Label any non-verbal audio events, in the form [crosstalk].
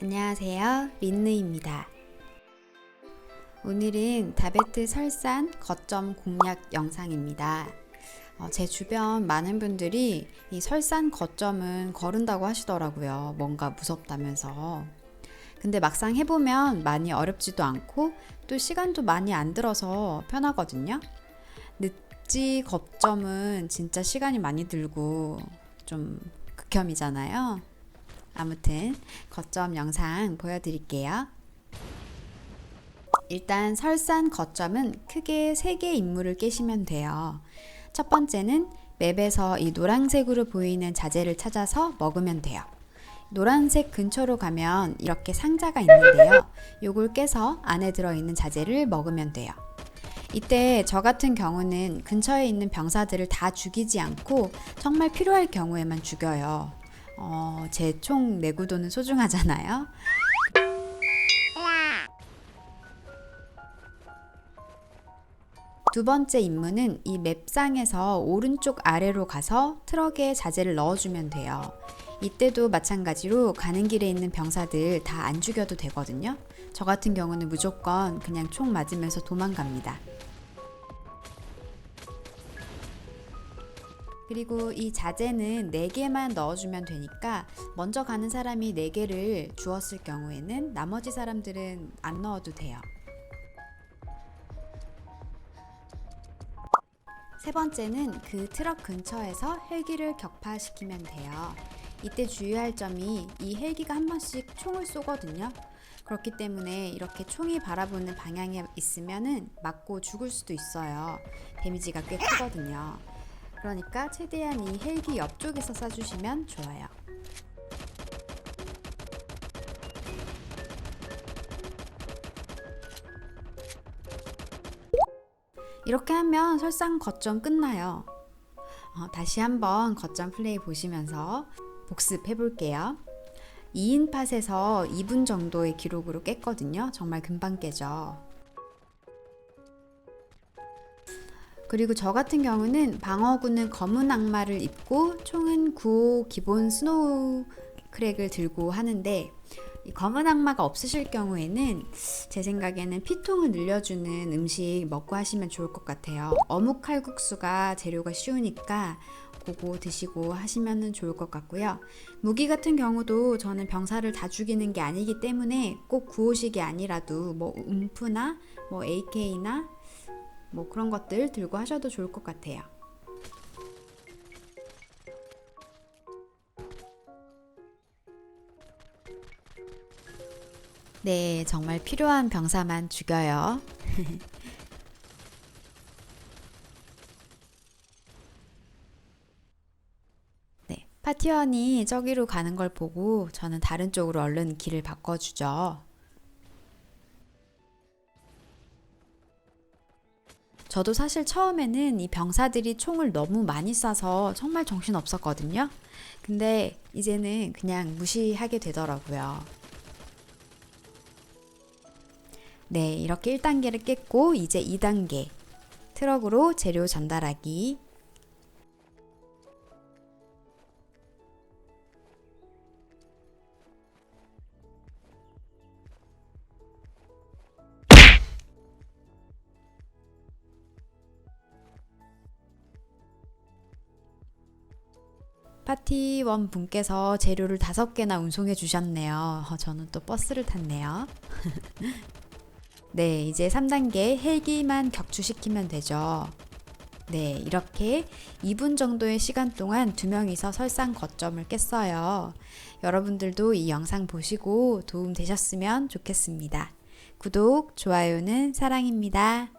안녕하세요. 린느입니다. 오늘은 다베트 설산 거점 공략 영상입니다. 어, 제 주변 많은 분들이 이 설산 거점은 거른다고 하시더라고요. 뭔가 무섭다면서. 근데 막상 해보면 많이 어렵지도 않고 또 시간도 많이 안 들어서 편하거든요. 늪지 거점은 진짜 시간이 많이 들고 좀 극혐이잖아요. 아무튼 거점 영상 보여드릴게요. 일단 설산 거점은 크게 3개 임무를 깨시면 돼요. 첫 번째는 맵에서 이 노란색으로 보이는 자재를 찾아서 먹으면 돼요. 노란색 근처로 가면 이렇게 상자가 있는데요. 요걸 깨서 안에 들어있는 자재를 먹으면 돼요. 이때 저 같은 경우는 근처에 있는 병사들을 다 죽이지 않고 정말 필요할 경우에만 죽여요. 어, 제 총 내구도는 소중하잖아요. 두 번째 임무는 이 맵상에서 오른쪽 아래로 가서 트럭에 자재를 넣어주면 돼요. 이때도 마찬가지로 가는 길에 있는 병사들 다 안 죽여도 되거든요. 저 같은 경우는 무조건 그냥 총 맞으면서 도망갑니다. 그리고 이 자재는 4개만 넣어주면 되니까 먼저 가는 사람이 4개를 주었을 경우에는 나머지 사람들은 안 넣어도 돼요. 세 번째는 그 트럭 근처에서 헬기를 격파시키면 돼요. 이때 주의할 점이 이 헬기가 한 번씩 총을 쏘거든요. 그렇기 때문에 이렇게 총이 바라보는 방향에 있으면은 맞고 죽을 수도 있어요. 데미지가 꽤 크거든요. 그러니까 최대한 이 헬기 옆쪽에서 쏴주시면 좋아요. 이렇게 하면 설상 거점 끝나요. 어, 다시 한번 거점 플레이 보시면서 복습해 볼게요. 2인 팟에서 2분 정도의 기록으로 깼거든요. 정말 금방 깨죠. 그리고 저 같은 경우는 방어구는 검은 악마를 입고 총은 9호 기본 스노우 크랙을 들고 하는데 이 검은 악마가 없으실 경우에는 제 생각에는 피통을 늘려주는 음식 먹고 하시면 좋을 것 같아요. 어묵 칼국수가 재료가 쉬우니까 그거 드시고 하시면 좋을 것 같고요. 무기 같은 경우도 저는 병사를 다 죽이는 게 아니기 때문에 꼭 구호식이 아니라도 뭐 음프나 뭐 AK나 뭐 그런 것들 들고 하셔도 좋을 것 같아요. 네, 정말 필요한 병사만 죽여요. [laughs] 네, 파티원이 저기로 가는 걸 보고 저는 다른 쪽으로 얼른 길을 바꿔주죠. 저도 사실 처음에는 이 병사들이 총을 너무 많이 쏴서 정말 정신 없었거든요. 근데 이제는 그냥 무시하게 되더라고요. 네, 이렇게 1단계를 깼고 이제 2단계 트럭으로 재료 전달하기 파티원 분께서 재료를 다섯 개나 운송해 주셨네요. 어, 저는 또 버스를 탔네요. [laughs] 네, 이제 3단계 헬기만 격추시키면 되죠. 네, 이렇게 2분 정도의 시간 동안 두 명이서 설상 거점을 깼어요. 여러분들도 이 영상 보시고 도움 되셨으면 좋겠습니다. 구독, 좋아요는 사랑입니다.